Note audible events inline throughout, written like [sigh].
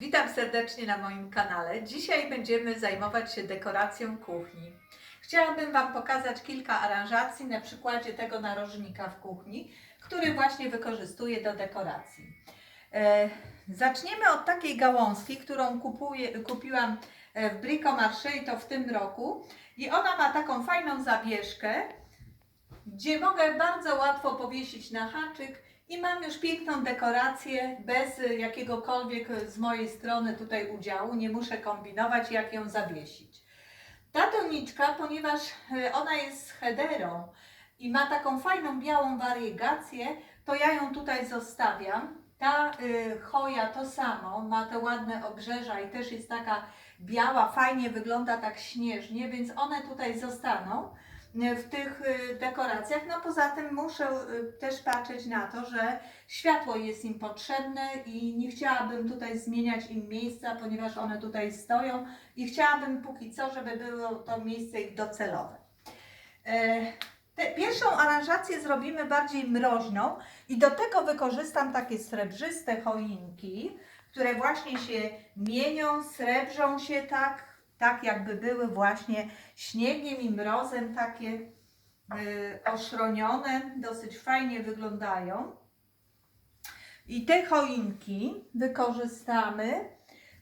Witam serdecznie na moim kanale. Dzisiaj będziemy zajmować się dekoracją kuchni. Chciałabym Wam pokazać kilka aranżacji na przykładzie tego narożnika w kuchni, który właśnie wykorzystuję do dekoracji. E, zaczniemy od takiej gałązki, którą kupuję, kupiłam e, w Bricomarché i to w tym roku. I ona ma taką fajną zawieszkę, gdzie mogę bardzo łatwo powiesić na haczyk i mam już piękną dekorację bez jakiegokolwiek z mojej strony tutaj udziału. Nie muszę kombinować, jak ją zawiesić. Ta doniczka, ponieważ y, ona jest z hederą i ma taką fajną białą wariegację, to ja ją tutaj zostawiam. Ta y, choja to samo, ma te ładne obrzeża i też jest taka biała, fajnie wygląda tak śnieżnie, więc one tutaj zostaną w tych y, dekoracjach. No poza tym muszę y, też patrzeć na to, że światło jest im potrzebne i nie chciałabym tutaj zmieniać im miejsca, ponieważ one tutaj stoją i chciałabym póki co, żeby było to miejsce ich docelowe. E, Te, pierwszą aranżację zrobimy bardziej mroźną i do tego wykorzystam takie srebrzyste choinki, które właśnie się mienią, srebrzą się tak, tak jakby były właśnie śniegiem i mrozem takie y, oszronione, dosyć fajnie wyglądają. I te choinki wykorzystamy.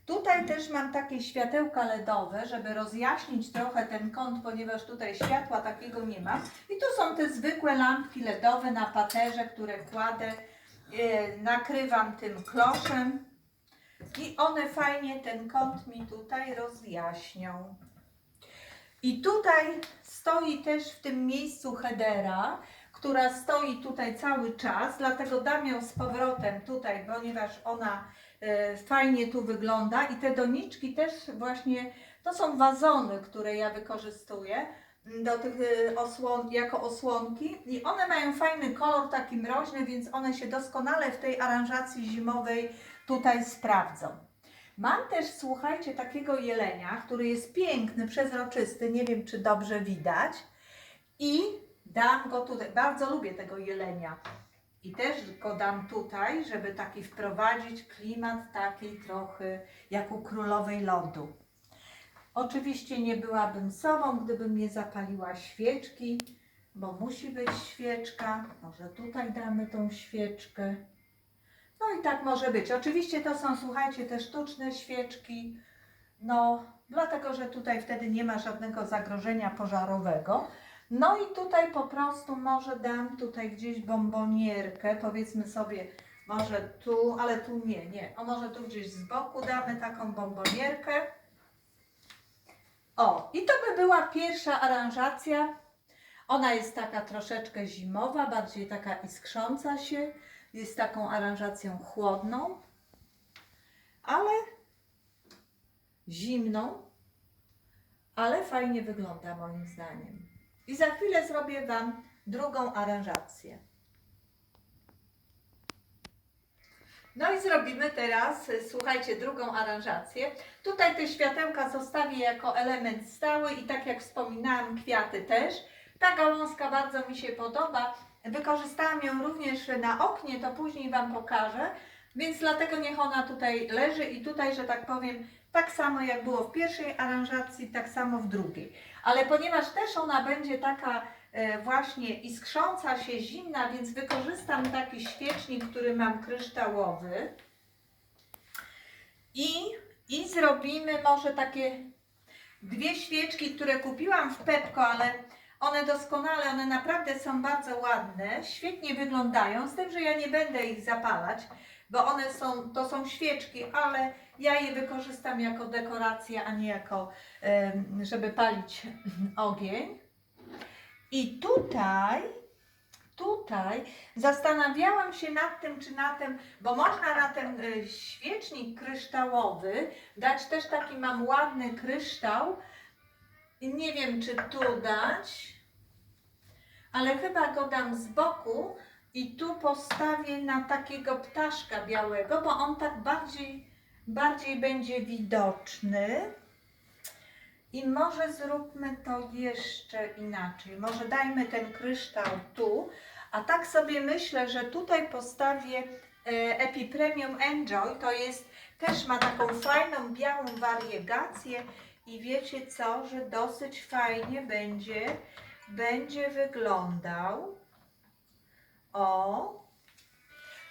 Tutaj też mam takie światełka LEDowe, żeby rozjaśnić trochę ten kąt, ponieważ tutaj światła takiego nie ma. I tu są te zwykłe lampki LEDowe na paterze, które kładę, y, nakrywam tym kloszem i one fajnie ten kąt mi tutaj rozjaśnią. I tutaj stoi też w tym miejscu hedera, która stoi tutaj cały czas, dlatego dam ją z powrotem tutaj, ponieważ ona e, fajnie tu wygląda i te doniczki też właśnie, to są wazony, które ja wykorzystuję do tych e, osłon, jako osłonki i one mają fajny kolor, taki mroźny, więc one się doskonale w tej aranżacji zimowej tutaj sprawdzą. Mam też, słuchajcie, takiego jelenia, który jest piękny, przezroczysty, nie wiem czy dobrze widać. I dam go tutaj, bardzo lubię tego jelenia. I też go dam tutaj, żeby taki wprowadzić klimat taki trochę jak u królowej lodu. Oczywiście nie byłabym sobą, gdybym nie zapaliła świeczki, bo musi być świeczka. Może tutaj damy tą świeczkę. No i tak może być. Oczywiście to są, słuchajcie, te sztuczne świeczki. No, dlatego, że tutaj wtedy nie ma żadnego zagrożenia pożarowego. No i tutaj po prostu może dam tutaj gdzieś bombonierkę, powiedzmy sobie, może tu, ale tu nie, nie. O, może tu gdzieś z boku damy taką bombonierkę. O, i to by była pierwsza aranżacja. Ona jest taka troszeczkę zimowa, bardziej taka iskrząca się jest taką aranżacją chłodną, ale zimną, ale fajnie wygląda moim zdaniem. I za chwilę zrobię Wam drugą aranżację. No i zrobimy teraz, słuchajcie, drugą aranżację. Tutaj te światełka zostawię jako element stały i tak jak wspominałam, kwiaty też. Ta gałązka bardzo mi się podoba. Wykorzystałam ją również na oknie, to później Wam pokażę, więc dlatego niech ona tutaj leży i tutaj, że tak powiem, tak samo jak było w pierwszej aranżacji, tak samo w drugiej. Ale ponieważ też ona będzie taka e, właśnie iskrząca się, zimna, więc wykorzystam taki świecznik, który mam kryształowy i, i zrobimy może takie dwie świeczki, które kupiłam w Pepko, ale one doskonale, one naprawdę są bardzo ładne, świetnie wyglądają, z tym, że ja nie będę ich zapalać, bo one są, to są świeczki, ale ja je wykorzystam jako dekorację, a nie jako, żeby palić ogień. I tutaj, tutaj zastanawiałam się nad tym, czy na tym, bo można na ten y, świecznik kryształowy dać też taki mam ładny kryształ, nie wiem, czy tu dać, ale chyba go dam z boku i tu postawię na takiego ptaszka białego, bo on tak bardziej, bardziej będzie widoczny. I może zróbmy to jeszcze inaczej. Może dajmy ten kryształ tu, a tak sobie myślę, że tutaj postawię e, Epi Premium Enjoy. To jest Też ma taką fajną białą wariegację i wiecie co, że dosyć fajnie będzie, będzie wyglądał. O.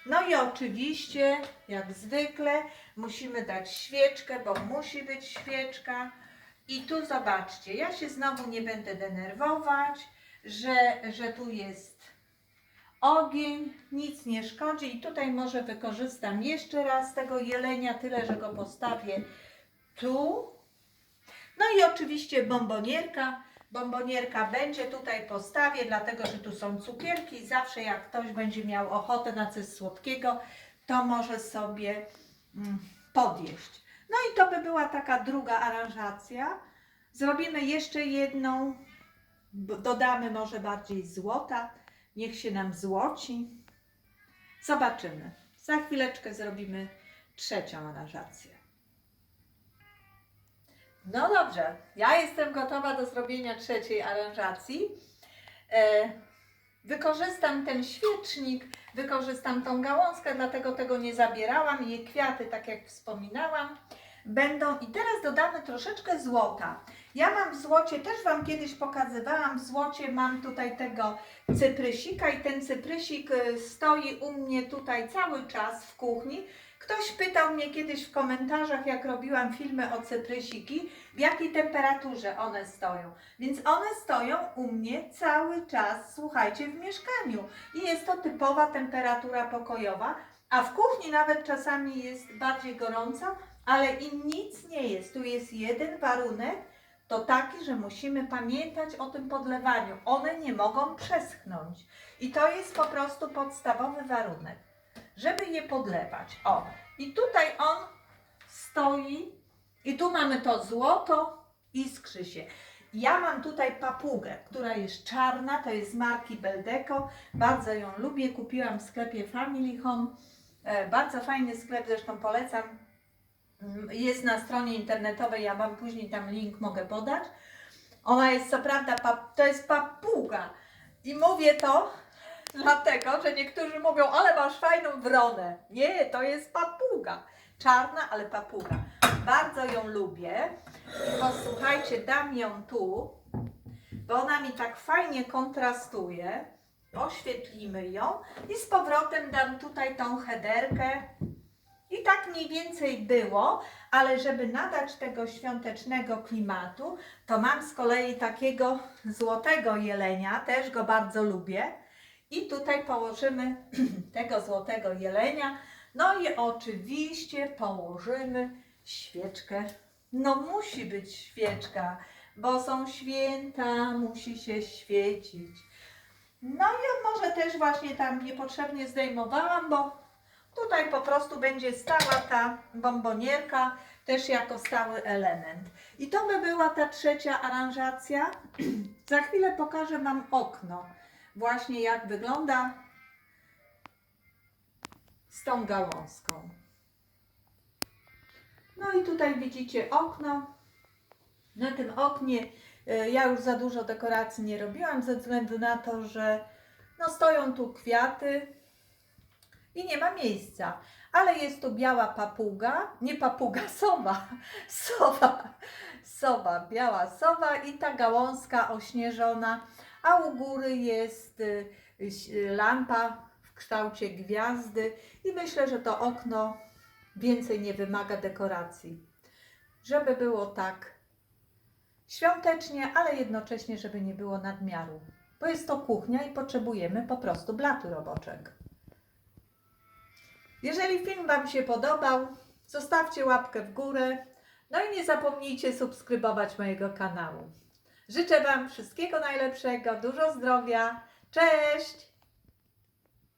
No i oczywiście, jak zwykle, musimy dać świeczkę, bo musi być świeczka. I tu zobaczcie, ja się znowu nie będę denerwować, że, że tu jest ogień, nic nie szkodzi. I tutaj może wykorzystam jeszcze raz tego jelenia, tyle że go postawię tu. No i oczywiście bombonierka. Bombonierka będzie tutaj postawię, dlatego że tu są cukierki. Zawsze jak ktoś będzie miał ochotę na coś słodkiego, to może sobie mm, podjeść. No i to by była taka druga aranżacja. Zrobimy jeszcze jedną, dodamy może bardziej złota, niech się nam złoci. Zobaczymy. Za chwileczkę zrobimy trzecią aranżację. No dobrze, ja jestem gotowa do zrobienia trzeciej aranżacji. E, wykorzystam ten świecznik, wykorzystam tą gałązkę, dlatego tego nie zabierałam. Jej kwiaty, tak jak wspominałam, będą. I teraz dodamy troszeczkę złota. Ja mam w złocie, też Wam kiedyś pokazywałam, w złocie mam tutaj tego cyprysika i ten cyprysik y, stoi u mnie tutaj cały czas w kuchni. Ktoś pytał mnie kiedyś w komentarzach, jak robiłam filmy o cyprysiki, w jakiej temperaturze one stoją. Więc one stoją u mnie cały czas, słuchajcie, w mieszkaniu. I jest to typowa temperatura pokojowa, a w kuchni nawet czasami jest bardziej gorąco, ale im nic nie jest. Tu jest jeden warunek, to taki, że musimy pamiętać o tym podlewaniu. One nie mogą przeschnąć. I to jest po prostu podstawowy warunek, żeby je podlewać. O, i tutaj on stoi, i tu mamy to złoto, iskrzy się. Ja mam tutaj papugę, która jest czarna, to jest z marki Beldeco. Bardzo ją lubię, kupiłam w sklepie Family Home. E, bardzo fajny sklep, zresztą polecam. Mm, Jest na stronie internetowej, ja Wam później tam link mogę podać. Ona jest co prawda, to jest papuga. I mówię to dlatego, że niektórzy mówią, ale masz fajną wronę. Nie, to jest papuga. Czarna, ale papuga. Bardzo ją lubię. Posłuchajcie, dam ją tu, bo ona mi tak fajnie kontrastuje. Oświetlimy ją i z powrotem dam tutaj tą hederkę. I tak mniej więcej było, ale żeby nadać tego świątecznego klimatu, to mam z kolei takiego złotego jelenia, też go bardzo lubię. I tutaj położymy [clears throat] tego złotego jelenia. No i oczywiście położymy świeczkę. No musi być świeczka, bo są święta, musi się świecić. No i może też właśnie tam niepotrzebnie zdejmowałam, bo Tutaj po prostu będzie stała ta bombonierka też jako stały element. I to by była ta trzecia aranżacja. [clears throat] Za chwilę pokażę Wam okno. Właśnie jak wygląda z tą gałązką. No i tutaj widzicie okno. Na tym oknie e, ja już za dużo dekoracji nie robiłam ze względu na to, że no stoją tu kwiaty, i nie ma miejsca. Ale jest tu biała papuga, nie papuga, [laughs] sowa, sowa, sowa, biała sowa i ta gałązka ośnieżona, a u góry jest y, lampa w kształcie gwiazdy i myślę, że to okno więcej nie wymaga dekoracji. Żeby było tak świątecznie, ale jednocześnie, żeby nie było nadmiaru. Bo jest to kuchnia i potrzebujemy po prostu blatu roboczego. Jeżeli film Wam się podobał, zostawcie łapkę w górę. No i nie zapomnijcie subskrybować mojego kanału. Życzę Wam wszystkiego najlepszego, dużo zdrowia. Cześć!